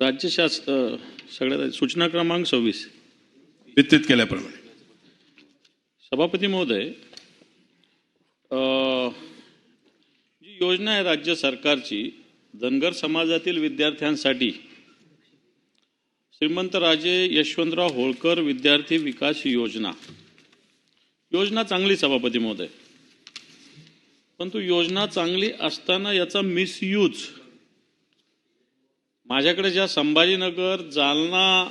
राज्य शासन सगळ्यात सूचना क्रमांक सव्वीस. वितरित केल्याप्रमाणे. सभापती महोदय जी योजना आहे राज्य सरकारची धनगर समाजातील विद्यार्थ्यांसाठी श्रीमंत राजे यशवंतराव होळकर विद्यार्थी विकास योजना. योजना चांगली सभापती महोदय. परंतु योजना चांगली असताना याचा मिसयूज माझ्याकडे ज्या संभाजीनगर जालना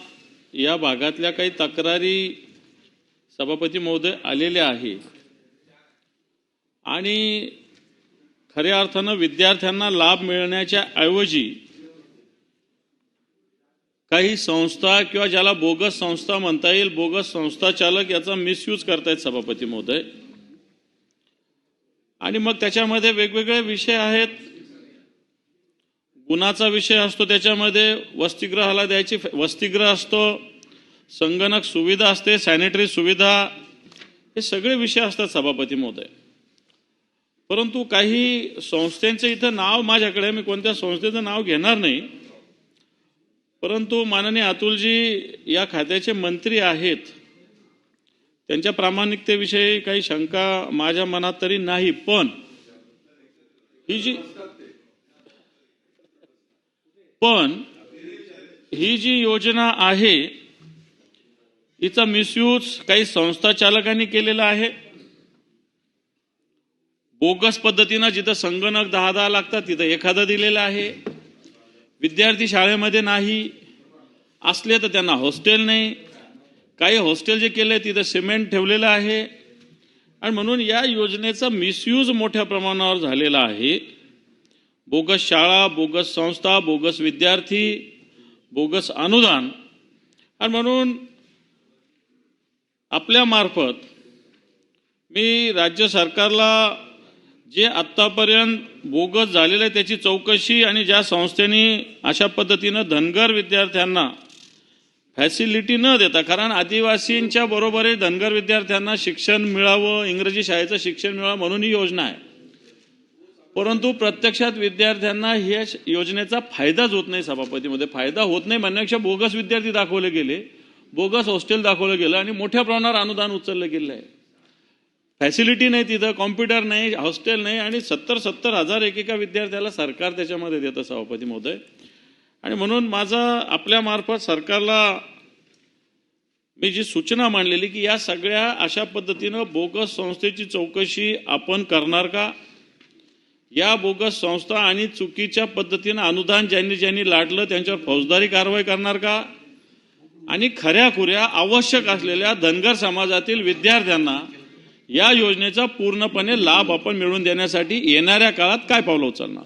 या भागातल्या काही तक्रारी सभापती महोदय आलेले आहे. आणि खऱ्या अर्थानं विद्यार्थ्यांना लाभ मिळण्याच्या ऐवजी काही संस्था किंवा ज्याला बोगस संस्था म्हणता येईल बोगस संस्था चालक याचा मिसयूज करतायत सभापती महोदय. आणि मग त्याच्यामध्ये वेगवेगळे विषय आहेत. कुणाचा विषय असतो त्याच्यामध्ये वसतिगृहाला द्यायची वसतिगृह असतो संगणक सुविधा असते सॅनिटरी सुविधा हे सगळे विषय असतात सभापती महोदय. परंतु काही संस्थेचं इथं नाव माझ्याकडे मी कोणत्या संस्थेचं नाव घेणार नाही. परंतु माननीय अतुलजी या खात्याचे मंत्री आहेत. त्यांच्या प्रामाणिकतेविषयी काही शंका माझ्या मनात तरी नाही पण ही जी पण ही जी योजना आहे हिचा मिसयूज काही संस्था चालकांनी केलेला आहे. बोगस पद्धतीनं जिथं संगणक दहा दहा लागतात तिथं एखादं दिलेलं आहे. विद्यार्थी शाळेमध्ये नाही असले तर त्यांना हॉस्टेल नाही. काही हॉस्टेल जे केले तिथं सिमेंट ठेवलेलं आहे. आणि म्हणून या योजनेचा मिसयूज मोठ्या प्रमाणावर झालेला आहे. बोगस शाळा बोगस संस्था बोगस विद्यार्थी बोगस अनुदान. आणि म्हणून आपल्या मार्फत मी राज्य सरकारला जे आत्तापर्यंत बोगस झालेलं आहे त्याची चौकशी आणि ज्या संस्थेने अशा पद्धतीनं धनगर विद्यार्थ्यांना फॅसिलिटी न देता कारण आदिवासींच्या बरोबरही धनगर विद्यार्थ्यांना शिक्षण मिळावं इंग्रजी शाळेचं शिक्षण मिळावं म्हणून ही योजना आहे. परंतु प्रत्यक्षात विद्यार्थ्यांना ह्या योजनेचा फायदाच होत नाही सभापतीमध्ये. फायदा होत नाही म्हणण्यापेक्षा बोगस विद्यार्थी दाखवले गेले. बोगस हॉस्टेल दाखवलं गेलं आणि मोठ्या प्रमाणावर अनुदान उचललं गेलं आहे फॅसिलिटी नाही तिथं कॉम्प्युटर नाही हॉस्टेल नाही आणि सत्तर सत्तर हजार एकेका विद्यार्थ्याला सरकार त्याच्यामध्ये देतं सभापती महोदय. आणि म्हणून माझा आपल्या मार्फत सरकारला मी जी सूचना मांडलेली की या सगळ्या अशा पद्धतीनं बोगस संस्थेची चौकशी आपण करणार का? या बोगस संस्था आणि चुकीच्या पद्धतीनं अनुदान ज्यांनी ज्यांनी लाटलं त्यांच्यावर फौजदारी कारवाई करणार का? आणि खऱ्या खुऱ्या आवश्यक असलेल्या धनगर समाजातील विद्यार्थ्यांना या योजनेचा पूर्णपणे लाभ आपण मिळवून देण्यासाठी येणाऱ्या काळात काय पावलं उचलणार?